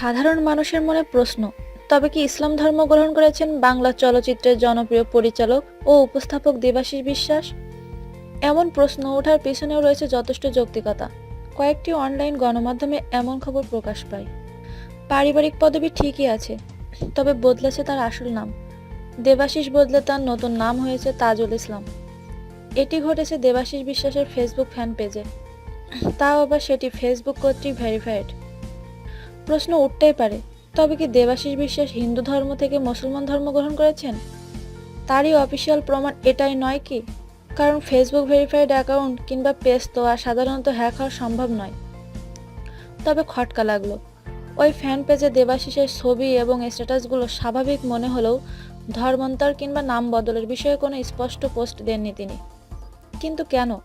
সাধারণ মানুষের মনে প্রশ্ন, তবে কি ইসলাম ধর্ম গ্রহণ করেছেন বাংলা চলচ্চিত্রের জনপ্রিয় পরিচালক ও উপস্থাপক দেবাশিস বিশ্বাস? এমন প্রশ্ন ওঠার পিছনেও রয়েছে যথেষ্ট যৌক্তিকতা। কয়েকটি অনলাইন গণমাধ্যমে এমন খবর প্রকাশ পায়। পারিবারিক পদবি ঠিকই আছে, তবে বদলেছে তার আসল নাম। দেবাশিস বদলে তার নতুন নাম হয়েছে তাজুল ইসলাম। এটি ঘটেছে দেবাশিস বিশ্বাসের ফেসবুক ফ্যান পেজে। তাও আবার সেটি ফেসবুক কর্তৃক ভেরিফাইড প্রশ্ন উঠতেই পারে, তবে কি দেবাশিস বিশ্বাস হিন্দু ধর্ম থেকে মুসলমান ধর্ম গ্রহণ করেছেন? তারই অফিসিয়াল প্রমাণ এটাই নয় কি? কারণ ফেসবুক ভেরিফাইড অ্যাকাউন্ট কিংবা পেজ তো আর সাধারণত হ্যাক হওয়া সম্ভব নয়। তবে খটকা লাগল। ওই ফ্যান পেজে দেবাশিসের ছবি এবং স্ট্যাটাসগুলো স্বাভাবিক মনে হলেও ধর্মান্তর কিংবা নাম বদলের বিষয়ে কোনো স্পষ্ট পোস্ট দেননি তিনি। কিন্তু কেন?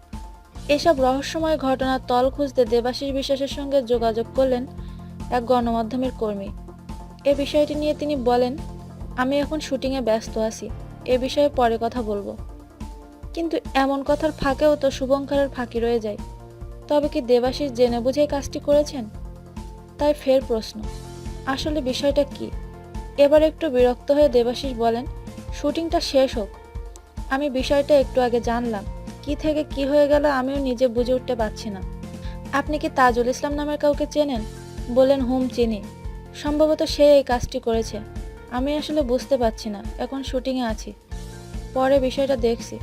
এসব রহস্যময় ঘটনার তল খুঁজতে দেবাশিস বিশ্বাসের সঙ্গে যোগাযোগ করলেন এক গণমাধ্যমের কর্মী। এ বিষয়টি নিয়ে তিনি বলেন, আমি এখন শুটিংয়ে ব্যস্ত আছি, এ বিষয়ে পরে কথা বলব। কিন্তু এমন কথার ফাঁকেও তো শুভঙ্করের ফাঁকি রয়ে যায়। তবে কি দেবাশিস জেনে বুঝে কাজটি করেছেন? তাই ফের প্রশ্ন, আসলে বিষয়টা কি? এবার একটু বিরক্ত হয়ে দেবাশিস বলেন, শুটিংটা শেষ হোক। আমি বিষয়টা একটু আগে জানলাম। কি থেকে কি হয়ে গেল আমিও নিজে বুঝে উঠতে পারছি না। আপনি কি তাজুল ইসলাম নামের কাউকে চেনেন? বললেন, হুম, চিনি। সম্ভবত সে এই কাজটি করেছে। আমি আসলে বুঝতে পারছি না, এখন শুটিংয়ে আছি। পরে বিষয়টা দেখছি।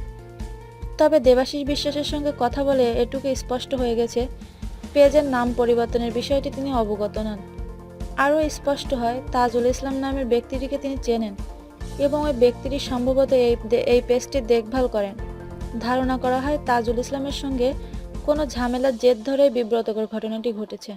তবে দেবাশিস বিশ্বাসের সঙ্গে কথা বলে এটুকু স্পষ্ট হয়ে গেছে, পেজের নাম পরিবর্তনের বিষয়টি তিনি অবগত নন। আরও স্পষ্ট হয়, তাজুল ইসলাম নামের ব্যক্তিটিকে তিনি চেনেন এবং ওই ব্যক্তিটি সম্ভবত এই এই পেজটি দেখভাল করেন। ধারণা করা হয়, তাজুল ইসলামের সঙ্গে কোনো ঝামেলার জের ধরেই বিব্রতকর ঘটনাটি ঘটেছে।